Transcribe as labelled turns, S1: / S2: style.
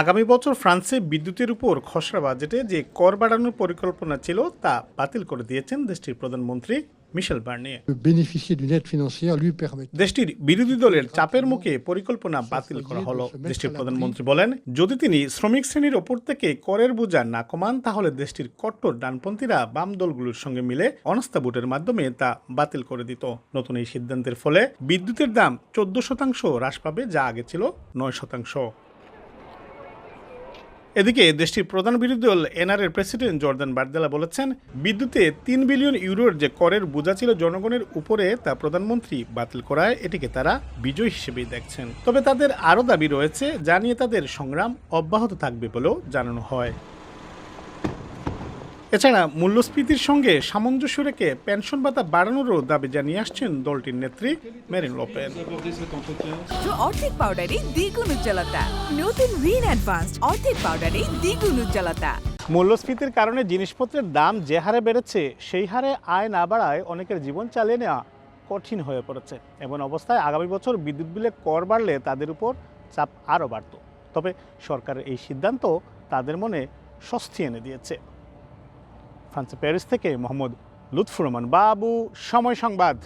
S1: আগামী বছর ফ্রান্সে বিদ্যুতের উপর খসড়া বাজেটে যে কর বাড়ানোর পরিকল্পনা ছিল তা বাতিল করে দিয়েছেন দেশটির প্রধানমন্ত্রী মিশেল বার্নিয়ে। দেশটির বিরোধী দলের চাপের মুখে পরিকল্পনা বাতিল করা হলো। দেশটির প্রধানমন্ত্রী বলেন যদি তিনি শ্রমিক শ্রেণির ওপর থেকে করের বোঝা না কমান তাহলে দেশটির কট্টর ডানপন্থীরা বাম দলগুলোর সঙ্গে মিলে অনাস্থা ভোটের মাধ্যমে তা বাতিল করে দিত। নতুন এই সিদ্ধান্তের ফলে বিদ্যুতের দাম চোদ্দ শতাংশ হ্রাস পাবে যা আগে ছিল নয় শতাংশ। এদিকে দেশটির প্রধান বিরোধী দল এনআরএর প্রেসিডেন্ট জর্দান বার্দেলা বলেছেন, বিদ্যুতে তিন বিলিয়ন ইউরোর যে করের বোঝা ছিল জনগণের উপরে তা প্রধানমন্ত্রী বাতিল করায় এটিকে তারা বিজয় হিসেবেই দেখছেন। তবে তাদের আরও দাবি রয়েছে, যা নিয়ে তাদের সংগ্রাম অব্যাহত থাকবে বলেও জানানো হয়। এছাড়া মূল্যস্ফীতির সঙ্গে সামঞ্জস্য রেখে পেনশন ভাতা বাড়ানোরও দাবি জানিয়ে আসছেন দলটির নেত্রী মেরিন লোপেন।
S2: অর্ধেক পাউডারে দ্বিগুণ উজ্জ্বলতা। নতুন রিন অ্যাডভান্স অর্ধেক পাউডারে দ্বিগুণ উজ্জ্বলতা।
S1: মূল্যস্ফীতির কারণে জিনিসপত্রের দাম যে হারে বেড়েছে সেই হারে আয় না বাড়ায় অনেকের জীবন চালিয়ে নেওয়া কঠিন হয়ে পড়েছে। এমন অবস্থায় আগামী বছর বিদ্যুৎ বিলে কর বাড়লে তাদের উপর চাপ আরও বাড়ত। তবে সরকারের এই সিদ্ধান্ত তাদের মনে স্বস্তি এনে দিয়েছে। ফ্রান্সে প্যারিস থেকে মোহাম্মদ লুৎফুর রহমান। বাবু সময় সংবাদ।